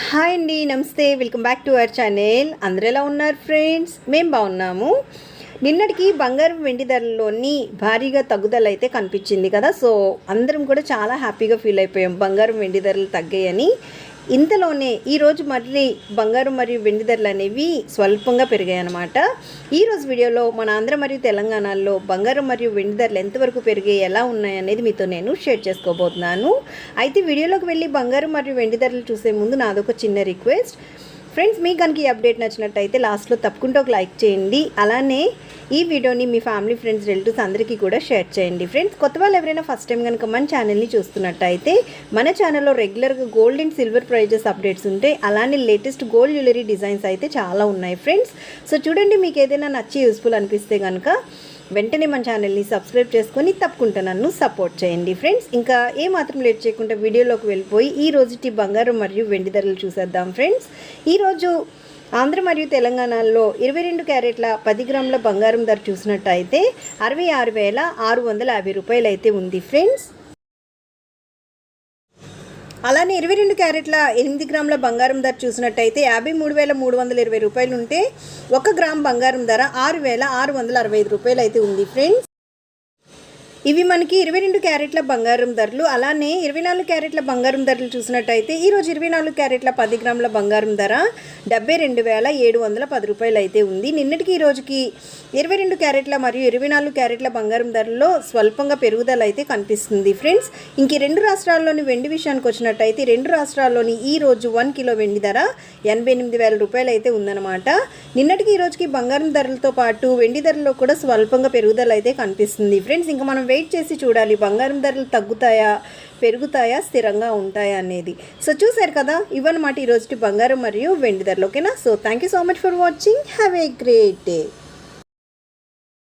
Hi అండి నమస్తే. Welcome back to our channel. అందరు ఎలా ఉన్నారు ఫ్రెండ్స్? మేము బాగున్నాము. నిన్నటికి బంగారం వెండి ధరల్లోని భారీగా తగ్గుదల అయితే కనిపించింది కదా సో అందరం కూడా చాలా హ్యాపీగా ఫీల్ అయిపోయాం. బంగారం వెండి ధరలు తగ్గాయని. ఇంతలోనే ఈరోజు మళ్ళీ బంగారం మరియు వెండి ధరలు అనేవి స్వల్పంగా పెరిగాయన్నమాట. ఈరోజు వీడియోలో మన ఆంధ్ర మరియు తెలంగాణలో బంగారం మరియు వెండి ధరలు ఎంతవరకు పెరిగాయి ఎలా ఉన్నాయి అనేది మీతో నేను షేర్ చేసుకోబోతున్నాను. అయితే వీడియోలోకి వెళ్ళి బంగారం మరియు వెండి ధరలు చూసే ముందు నాదొక చిన్న రిక్వెస్ట్. ఫ్రెండ్స్ మీకు కనుక ఈ అప్డేట్ నచ్చినట్టయితే లాస్ట్లో తప్పకుండా ఒక లైక్ చేయండి. అలానే ఈ వీడియోని మీ ఫ్యామిలీ ఫ్రెండ్స్ రిలేటివ్స్ అందరికీ కూడా షేర్ చేయండి. ఫ్రెండ్స్ కొత్త వాళ్ళు ఎవరైనా ఫస్ట్ టైం కనుక మన ఛానల్ని చూస్తున్నట్టయితే మన ఛానల్లో రెగ్యులర్గా gold and silver prices updates ఉంటాయి. అలానే లేటెస్ట్ గోల్డ్ జ్యువెలరీ డిజైన్స్ అయితే చాలా ఉన్నాయి ఫ్రెండ్స్. సో చూడండి మీకు ఏదైనా నచ్చి యూస్ఫుల్ అనిపిస్తే కనుక వెంటనే మన ఛానల్ని సబ్స్క్రైబ్ చేసుకొని తప్పకుండా నన్ను సపోర్ట్ చేయండి ఫ్రెండ్స్. ఇంకా ఏ మాత్రం లేట్ చేయకుండా వీడియోలోకి వెళ్ళిపోయి ఈ రోజుటి బంగారం మరియు వెండి ధరలు చూసేద్దాం ఫ్రెండ్స్. ఈరోజు ఆంధ్ర మరియు తెలంగాణలో ఇరవై రెండు క్యారెట్ల పది గ్రాముల బంగారం ధర చూసినట్టయితే అరవై ఆరు వేల ఆరు వందల యాభై రూపాయలు అయితే ఉంది ఫ్రెండ్స్. అలానే ఇరవై రెండు క్యారెట్ల ఎనిమిది గ్రాముల బంగారం ధర చూసినట్టయితే యాభై మూడు వేల మూడు వందల ఇరవై రూపాయలు ఉంటే ఒక గ్రామ్ బంగారం ధర ఆరు వేల ఆరు వందల అరవై ఐదు రూపాయలు అయితే ఉంది ఫ్రెండ్స్ ఇవి మనకి ఇరవై రెండు క్యారెట్ల బంగారం ధరలు అలానే ఇరవై నాలుగు క్యారెట్ల బంగారం ధరలు చూసినట్టయితే ఈరోజు ఇరవై నాలుగు క్యారెట్ల పది గ్రాముల బంగారం ధర డెబ్బై రెండు వేల ఏడు వందల పది రూపాయలు అయితే ఉంది. నిన్నటికి ఈ రోజుకి ఇరవై రెండు క్యారెట్ల మరియు ఇరవై నాలుగు క్యారెట్ల బంగారం ధరల్లో స్వల్పంగా పెరుగుదల అయితే కనిపిస్తుంది ఫ్రెండ్స్. ఇంక రెండు రాష్ట్రాల్లోని వెండి విషయానికి వచ్చినట్టయితే రెండు రాష్ట్రాల్లోని ఈ రోజు వన్ కిలో వెండి ధర ఎనభై ఎనిమిది వేల రూపాయలు అయితే ఉందన్నమాట. నిన్నటికి ఈ రోజుకి బంగారం ధరలతో పాటు వెండి ధరల్లో కూడా స్వల్పంగా పెరుగుదల అయితే కనిపిస్తుంది ఫ్రెండ్స్. ఇంకా మనం వెయిట్ చేసి చూడాలి. బంగారం ధరలు తగ్గుతాయా పెరుగుతాయా స్థిరంగా ఉంటాయా అనేది. సో చూసారు కదా ఇవన్నమాట ఈరోజుకి బంగారం మరియు వెండి ధరలు. ఓకేనా? So thank you so much for watching have a great day